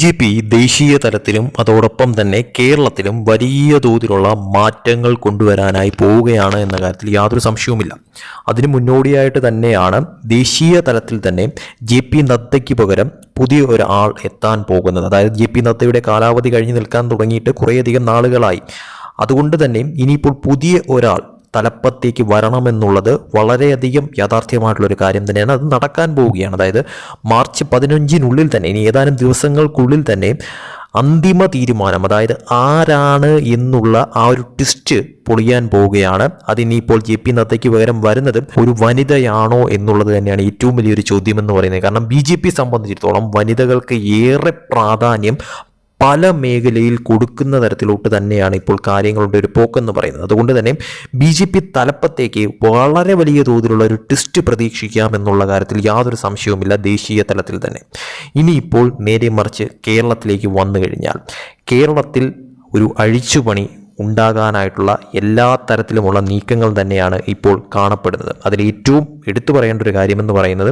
J P ദേശീയ തലത്തിലും അതോടൊപ്പം തന്നെ കേരളത്തിലും വലിയ തോതിലുള്ള മാറ്റങ്ങൾ കൊണ്ടുവരാനായി പോവുകയാണ് എന്ന കാര്യത്തിൽ യാതൊരു സംശയവുമില്ല. അതിന് മുന്നോടിയായിട്ട് തന്നെയാണ് ദേശീയ തലത്തിൽ തന്നെ ജെ പി നദ്ദയ്ക്ക് പകരം പുതിയ ഒരാൾ എത്താൻ പോകുന്നത്. അതായത് ജെ പി നദ്ദയുടെ കാലാവധി കഴിഞ്ഞ് നിൽക്കാൻ തുടങ്ങിയിട്ട് കുറേയധികം നാളുകളായി. അതുകൊണ്ട് തന്നെ ഇനിയിപ്പോൾ പുതിയ ഒരാൾ തലപ്പത്തേക്ക് വരണമെന്നുള്ളത് വളരെയധികം യാഥാർത്ഥ്യമായിട്ടുള്ളൊരു കാര്യം തന്നെയാണ്. അത് നടക്കാൻ പോവുകയാണ്. അതായത് മാർച്ച് പതിനഞ്ചിനുള്ളിൽ തന്നെ ഇനി ഏതാനും ദിവസങ്ങൾക്കുള്ളിൽ തന്നെ അന്തിമ തീരുമാനം അതായത് ആരാണ് എന്നുള്ള ആ ഒരു ട്വിസ്റ്റ് പൊളിയാൻ പോവുകയാണ്. അതിനിപ്പോൾ ജെ പി നദ്ദയ്ക്ക് പകരം വരുന്നത് ഒരു വനിതയാണോ എന്നുള്ളത് തന്നെയാണ് ഏറ്റവും വലിയൊരു ചോദ്യം എന്ന് പറയുന്നത്. കാരണം ബി ജെ പി സംബന്ധിച്ചിടത്തോളം വനിതകൾക്ക് ഏറെ പ്രാധാന്യം പല മേഖലയിൽ കൊടുക്കുന്ന തരത്തിലോട്ട് തന്നെയാണ് ഇപ്പോൾ കാര്യങ്ങളുടെ ഒരു പോക്കെന്ന് പറയുന്നത്. അതുകൊണ്ട് തന്നെ ബി ജെ പി തലപ്പത്തേക്ക് വളരെ വലിയ തോതിലുള്ള ഒരു ട്വിസ്റ്റ് പ്രതീക്ഷിക്കാം എന്നുള്ള കാര്യത്തിൽ യാതൊരു സംശയവുമില്ല ദേശീയ തലത്തിൽ തന്നെ. ഇനിയിപ്പോൾ നേരെ മറിച്ച് കേരളത്തിലേക്ക് വന്നു കഴിഞ്ഞാൽ കേരളത്തിൽ ഒരു അഴിച്ചുപണി ഉണ്ടാകാനായിട്ടുള്ള എല്ലാ തരത്തിലുമുള്ള നീക്കങ്ങൾ തന്നെയാണ് ഇപ്പോൾ കാണപ്പെടുന്നത്. അതിൽ ഏറ്റവും എടുത്തു പറയേണ്ട ഒരു കാര്യമെന്ന് പറയുന്നത്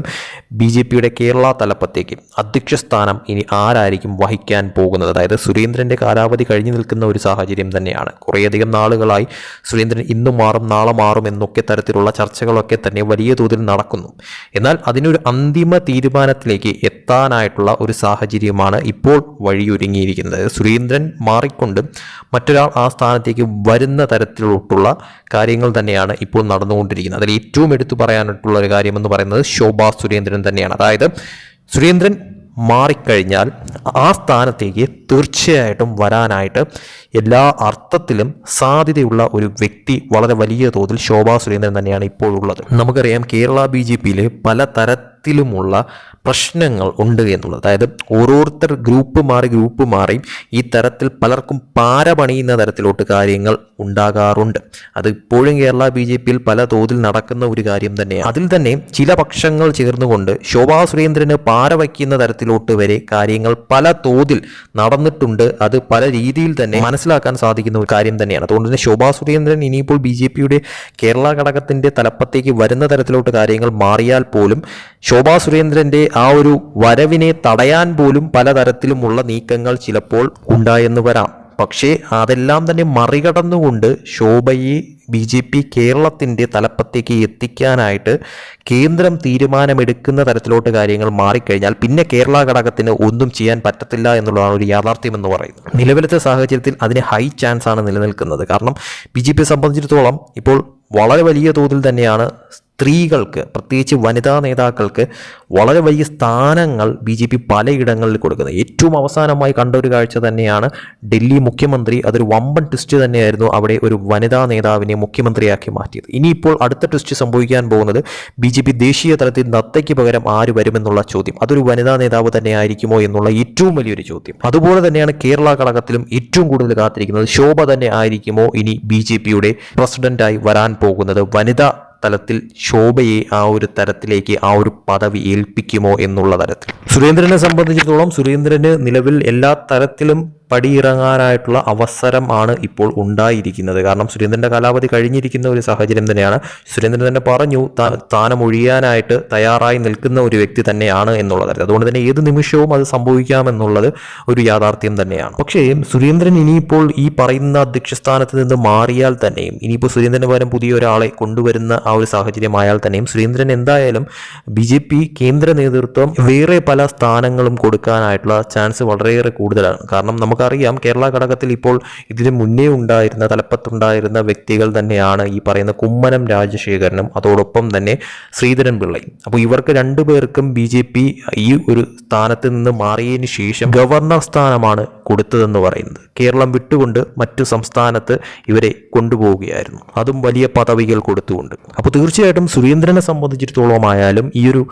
ബി ജെ പിയുടെ കേരള തലപ്പത്തേക്ക് അധ്യക്ഷ സ്ഥാനം ഇനി ആരായിരിക്കും വഹിക്കാൻ പോകുന്നത്? അതായത് സുരേന്ദ്രന്റെ കാലാവധി കഴിഞ്ഞു നിൽക്കുന്ന ഒരു സാഹചര്യം തന്നെയാണ്. കുറേയധികം നാളുകളായി സുരേന്ദ്രൻ ഇന്നും മാറും നാളെ മാറും എന്നൊക്കെ തരത്തിലുള്ള ചർച്ചകളൊക്കെ തന്നെ വലിയ തോതിൽ നടക്കുന്നു. എന്നാൽ അതിനൊരു അന്തിമ തീരുമാനത്തിലേക്ക് എത്താനായിട്ടുള്ള ഒരു സാഹചര്യമാണ് ഇപ്പോൾ വഴിയൊരുങ്ങിയിരിക്കുന്നത്. സുരേന്ദ്രൻ മാറിക്കൊണ്ട് മറ്റൊരാൾ ആ സ്ഥാനത്തേക്ക് വരുന്ന തരത്തിലോട്ടുള്ള കാര്യങ്ങൾ തന്നെയാണ് ഇപ്പോൾ നടന്നുകൊണ്ടിരിക്കുന്നത്. അതിൽ ഏറ്റവും എടുത്തു പറയാനായിട്ടുള്ള ഒരു കാര്യമെന്ന് പറയുന്നത് ശോഭാ സുരേന്ദ്രൻ തന്നെയാണ്. അതായത് സുരേന്ദ്രൻ മാറിക്കഴിഞ്ഞാൽ ആ സ്ഥാനത്തേക്ക് തീർച്ചയായിട്ടും വരാനായിട്ട് എല്ലാ അർത്ഥത്തിലും സാധ്യതയുള്ള ഒരു വ്യക്തി വളരെ വലിയ തോതിൽ ശോഭാ സുരേന്ദ്രൻ തന്നെയാണ് ഇപ്പോഴുള്ളത്. നമുക്കറിയാം കേരള ബി ജെ പിയിലെ പല തരത്തിലുമുള്ള പ്രശ്നങ്ങൾ ഉണ്ട് എന്നുള്ളത്. അതായത് ഓരോരുത്തർ ഗ്രൂപ്പ് മാറി ഗ്രൂപ്പ് മാറി ഈ തരത്തിൽ പലർക്കും പാര പണിയുന്ന തരത്തിലോട്ട് കാര്യങ്ങൾ ഉണ്ടാകാറുണ്ട്. അത് ഇപ്പോഴും കേരള ബി ജെ പിയിൽ പല തോതിൽ നടക്കുന്ന ഒരു കാര്യം തന്നെയാണ്. അതിൽ തന്നെ ചില പക്ഷങ്ങൾ ചേർന്നുകൊണ്ട് ശോഭാ സുരേന്ദ്രന് പാര വയ്ക്കുന്ന തരത്തിലോട്ട് വരെ കാര്യങ്ങൾ പല തോതിൽ നടന്നിട്ടുണ്ട്. അത് പല രീതിയിൽ തന്നെ മനസ്സിലാക്കാൻ സാധിക്കുന്ന ഒരു കാര്യം തന്നെയാണ്. അതുകൊണ്ട് തന്നെ ശോഭാ സുരേന്ദ്രൻ ഇനിയിപ്പോൾ ബി ജെ പിയുടെ കേരള ഘടകത്തിന്റെ തലപ്പത്തേക്ക് വരുന്ന തരത്തിലോട്ട് കാര്യങ്ങൾ മാറിയാൽ പോലും ശോഭാ സുരേന്ദ്രന്റെ ആ ഒരു വരവിനെ തടയാൻ പോലും പലതരത്തിലുമുള്ള നീക്കങ്ങൾ ചിലപ്പോൾ ഉണ്ടായെന്ന് വരാം. പക്ഷേ അതെല്ലാം തന്നെ മറികടന്നുകൊണ്ട് ശോഭയെ ബി ജെ പി കേരളത്തിന്റെ തലപ്പത്തേക്ക് എത്തിക്കാനായിട്ട് കേന്ദ്രം തീരുമാനമെടുക്കുന്ന തരത്തിലോട്ട് കാര്യങ്ങൾ മാറിക്കഴിഞ്ഞാൽ പിന്നെ കേരള ഘടകത്തിന് ഒന്നും ചെയ്യാൻ പറ്റത്തില്ല എന്നുള്ളതാണ് ഒരു യാഥാർത്ഥ്യം എന്ന് പറയുന്നത്. നിലവിലത്തെ സാഹചര്യത്തിൽ അതിന് ഹൈ ചാൻസ് ആണ് നിലനിൽക്കുന്നത്. കാരണം ബി ജെ പിയെ സംബന്ധിച്ചിടത്തോളം ഇപ്പോൾ വളരെ വലിയ തോതിൽ തന്നെയാണ് സ്ത്രീകൾക്ക് പ്രത്യേകിച്ച് വനിതാ നേതാക്കൾക്ക് വളരെ വലിയ സ്ഥാനങ്ങൾ ബി ജെ പി പലയിടങ്ങളിൽ കൊടുക്കുന്നത്. ഏറ്റവും അവസാനമായി കണ്ട ഒരു കാഴ്ച തന്നെയാണ് ഡൽഹി മുഖ്യമന്ത്രി അതൊരു വമ്പൻ ട്വിസ്റ്റ് തന്നെയായിരുന്നു അവിടെ ഒരു വനിതാ നേതാവിനെ മുഖ്യമന്ത്രിയാക്കി മാറ്റിയത്. ഇനിയിപ്പോൾ അടുത്ത ട്വിസ്റ്റ് സംഭവിക്കാൻ പോകുന്നത് ബി ജെ പി ദേശീയ തലത്തിൽ നത്തയ്ക്ക് പകരം ആര് വരുമെന്നുള്ള ചോദ്യം. അതൊരു വനിതാ നേതാവ് തന്നെയായിരിക്കുമോ എന്നുള്ള ഏറ്റവും വലിയൊരു ചോദ്യം. അതുപോലെ തന്നെയാണ് കേരള ഘടകത്തിലും ഏറ്റവും കൂടുതൽ കാത്തിരിക്കുന്നത് ശോഭ തന്നെ ആയിരിക്കുമോ ഇനി ബി ജെ പിയുടെ പ്രസിഡന്റായി വരാൻ പോകുന്നത് വനിതാ തലത്തിൽ ശോഭയെ ആ ഒരു തരത്തിലേക്ക് ആ ഒരു പദവി ഏൽപ്പിക്കുമോ എന്നുള്ള തരത്തിൽ. സുരേന്ദ്രനെ സംബന്ധിച്ചിടത്തോളം സുരേന്ദ്രന് നിലവിൽ എല്ലാ തരത്തിലും പടിയിറങ്ങാനായിട്ടുള്ള അവസരം ആണ് ഇപ്പോൾ ഉണ്ടായിരിക്കുന്നത്. കാരണം സുരേന്ദ്രന്റെ കാലാവധി കഴിഞ്ഞിരിക്കുന്ന ഒരു സാഹചര്യം തന്നെയാണ്. സുരേന്ദ്രൻ തന്നെ പറഞ്ഞു താൻ സ്ഥാനമൊഴിയാനായിട്ട് തയ്യാറായി നിൽക്കുന്ന ഒരു വ്യക്തി തന്നെയാണ് എന്നുള്ളത് അതുകൊണ്ട് തന്നെ ഏത് നിമിഷവും അത് സംഭവിക്കാമെന്നുള്ളത് ഒരു യാഥാർത്ഥ്യം തന്നെയാണ്. പക്ഷേ സുരേന്ദ്രൻ ഇനിയിപ്പോൾ ഈ പറയുന്ന അധ്യക്ഷസ്ഥാനത്ത് നിന്ന് മാറിയാൽ തന്നെയും ഇനിയിപ്പോൾ സുരേന്ദ്രന് പകരം പുതിയ ഒരാളെ കൊണ്ടുവരുന്ന ആ ഒരു സാഹചര്യമായാൽ തന്നെയും സുരേന്ദ്രൻ എന്തായാലും ബി കേന്ദ്ര നേതൃത്വം വേറെ പല സ്ഥാനങ്ങളും കൊടുക്കാനായിട്ടുള്ള ചാൻസ് വളരെയേറെ കൂടുതലാണ്. കാരണം നമുക്കറിയാം കേരള ഘടകത്തിൽ ഇപ്പോൾ ഇതിന് മുന്നേ ഉണ്ടായിരുന്ന തലപ്പത്തുണ്ടായിരുന്ന വ്യക്തികൾ തന്നെയാണ് ഈ പറയുന്ന കുമ്മനം രാജശേഖരനും അതോടൊപ്പം തന്നെ ശ്രീധരൻ പിള്ളയും. അപ്പോൾ ഇവർക്ക് രണ്ടുപേർക്കും ബി ജെ പി ഈ ഒരു സ്ഥാനത്ത് നിന്ന് മാറിയതിന് ശേഷം ഗവർണർ സ്ഥാനമാണ് കൊടുത്തതെന്ന് പറയുന്നത്. കേരളം വിട്ടുകൊണ്ട് മറ്റു സംസ്ഥാനത്ത് ഇവരെ കൊണ്ടുപോവുകയായിരുന്നു. അതും വലിയ പദവികൾ കൊടുത്തുകൊണ്ട്. അപ്പോൾ തീർച്ചയായിട്ടും സുരേന്ദ്രനെ സംബന്ധിച്ചിടത്തോളം ആയാലും ഈ ഒരു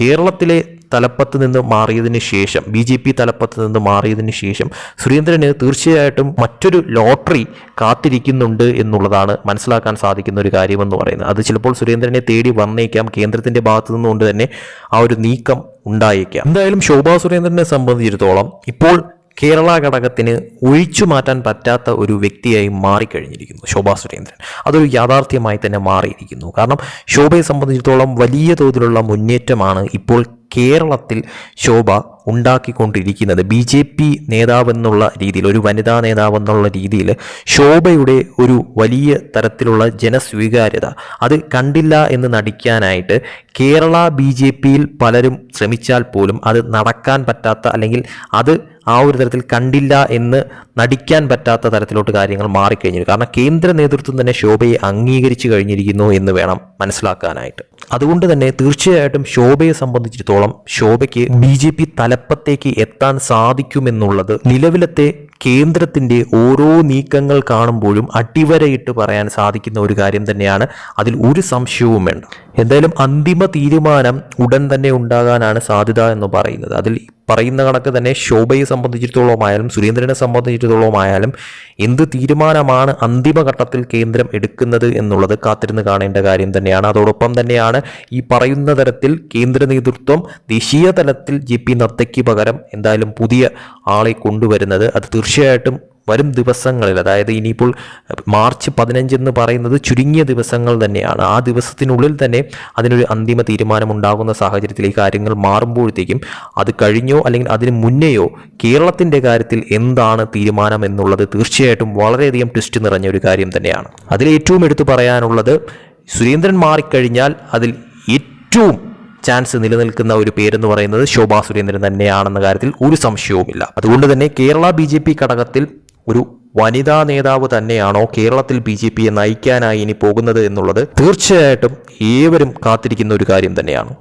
കേരളത്തിലെ തലപ്പത്ത് നിന്ന് മാറിയതിന് ശേഷം ബി ജെ പി തലപ്പത്ത് നിന്ന് മാറിയതിന് ശേഷം സുരേന്ദ്രന് തീർച്ചയായിട്ടും മറ്റൊരു ലോട്ടറി കാത്തിരിക്കുന്നുണ്ട് എന്നുള്ളതാണ് മനസ്സിലാക്കാൻ സാധിക്കുന്ന ഒരു കാര്യമെന്ന് പറയുന്നത്. അത് ചിലപ്പോൾ സുരേന്ദ്രനെ തേടി വന്നേക്കാം കേന്ദ്രത്തിന്റെ ഭാഗത്തു നിന്നുകൊണ്ട് തന്നെ ആ ഒരു നീക്കം ഉണ്ടായേക്കാം. എന്തായാലും ശോഭാ സുരേന്ദ്രനെ സംബന്ധിച്ചിടത്തോളം ഇപ്പോൾ കേരള ഘടകത്തിന് ഒഴിച്ചു മാറ്റാൻ പറ്റാത്ത ഒരു വ്യക്തിയായി മാറിക്കഴിഞ്ഞിരിക്കുന്നു ശോഭാ സുരേന്ദ്രൻ. അതൊരു യാഥാർത്ഥ്യമായി തന്നെ മാറിയിരിക്കുന്നു. കാരണം ശോഭയെ സംബന്ധിച്ചിടത്തോളം വലിയ തോതിലുള്ള മുന്നേറ്റമാണ് ഇപ്പോൾ കേരളത്തിൽ ശോഭ ഉണ്ടാക്കിക്കൊണ്ടിരിക്കുന്നത്. ബി ജെ പി നേതാവെന്നുള്ള രീതിയിൽ ഒരു വനിതാ നേതാവെന്നുള്ള രീതിയിൽ ശോഭയുടെ ഒരു വലിയ തരത്തിലുള്ള ജനസ്വീകാര്യത. അത് കണ്ടില്ല എന്ന് നടിക്കാനായിട്ട് കേരള ബി ജെ പിയിൽ പലരും ശ്രമിച്ചാൽ പോലും അത് നടക്കാൻ പറ്റാത്ത അല്ലെങ്കിൽ അത് ആ ഒരു തരത്തിൽ കണ്ടില്ല എന്ന് നടിക്കാൻ പറ്റാത്ത തരത്തിലോട്ട് കാര്യങ്ങൾ മാറിക്കഴിഞ്ഞു കാരണം കേന്ദ്ര നേതൃത്വം തന്നെ ശോഭയെ അംഗീകരിച്ചു കഴിഞ്ഞിരിക്കുന്നു എന്ന് വേണം മനസ്സിലാക്കാനായിട്ട്. അതുകൊണ്ട് തന്നെ തീർച്ചയായിട്ടും ശോഭയെ സംബന്ധിച്ചിടത്തോളം ശോഭയ്ക്ക് ബി ജെ പി തലപ്പത്തേക്ക് എത്താൻ സാധിക്കുമെന്നുള്ളത് നിലവിലത്തെ കേന്ദ്രത്തിന്റെ ഓരോ നീക്കങ്ങൾ കാണുമ്പോഴും അടിവരയിട്ട് പറയാൻ സാധിക്കുന്ന ഒരു കാര്യം തന്നെയാണ്. അതിൽ ഒരു സംശയവും വേണ്ട. എന്തായാലും അന്തിമ തീരുമാനം ഉടൻ തന്നെ ഉണ്ടാകാനാണ് സാധ്യത എന്ന് പറയുന്നത്. അതിൽ പറയുന്ന കണക്ക് തന്നെ ശോഭയെ സംബന്ധിച്ചിടത്തോളമായാലും സുരേന്ദ്രനെ സംബന്ധിച്ചിടത്തോളമായാലും എന്ത് തീരുമാനമാണ് അന്തിമഘട്ടത്തിൽ കേന്ദ്രം എടുക്കുന്നത് എന്നുള്ളത് കാത്തിരുന്ന് കാണേണ്ട കാര്യം തന്നെയാണ്. അതോടൊപ്പം തന്നെയാണ് ഈ പറയുന്ന തരത്തിൽ കേന്ദ്ര നേതൃത്വം ദേശീയ തലത്തിൽ ജെ പി നദ്ദയ്ക്ക് പകരം എന്തായാലും പുതിയ ആളെ കൊണ്ടുവരുന്നത്. അത് തീർച്ചയായിട്ടും വരും ദിവസങ്ങളിൽ അതായത് ഇനിയിപ്പോൾ മാർച്ച് പതിനഞ്ച് എന്ന് പറയുന്നത് ചുരുങ്ങിയ ദിവസങ്ങൾ തന്നെയാണ്. ആ ദിവസത്തിനുള്ളിൽ തന്നെ അതിനൊരു അന്തിമ തീരുമാനം ഉണ്ടാകുന്ന സാഹചര്യത്തിൽ ഈ കാര്യങ്ങൾ മാറുമ്പോഴത്തേക്കും അത് കഴിഞ്ഞോ അല്ലെങ്കിൽ അതിന് മുന്നെയോ കേരളത്തിന്റെ കാര്യത്തിൽ എന്താണ് തീരുമാനം എന്നുള്ളത് തീർച്ചയായിട്ടും വളരെയധികം ട്വിസ്റ്റ് നിറഞ്ഞ ഒരു കാര്യം തന്നെയാണ്. അതിൽ ഏറ്റവും എടുത്തു പറയാനുള്ളത് സുരേന്ദ്രൻ മാറിക്കഴിഞ്ഞാൽ അതിൽ ഏറ്റവും ചാൻസ് നിലനിൽക്കുന്ന ഒരു പേരെന്ന് പറയുന്നത് ശോഭാ സുരേന്ദ്രൻ തന്നെയാണെന്ന കാര്യത്തിൽ ഒരു സംശയവുമില്ല. അതുകൊണ്ട് തന്നെ കേരള ബി ജെ പി ഘടകത്തിൽ ഒരു വനിതാ നേതാവ് തന്നെയാണോ കേരളത്തിൽ ബി ജെ പിയെ നയിക്കാനായി ഇനി പോകുന്നത് എന്നുള്ളത് തീർച്ചയായിട്ടും ഏവരും കാത്തിരിക്കുന്ന ഒരു കാര്യം തന്നെയാണ്.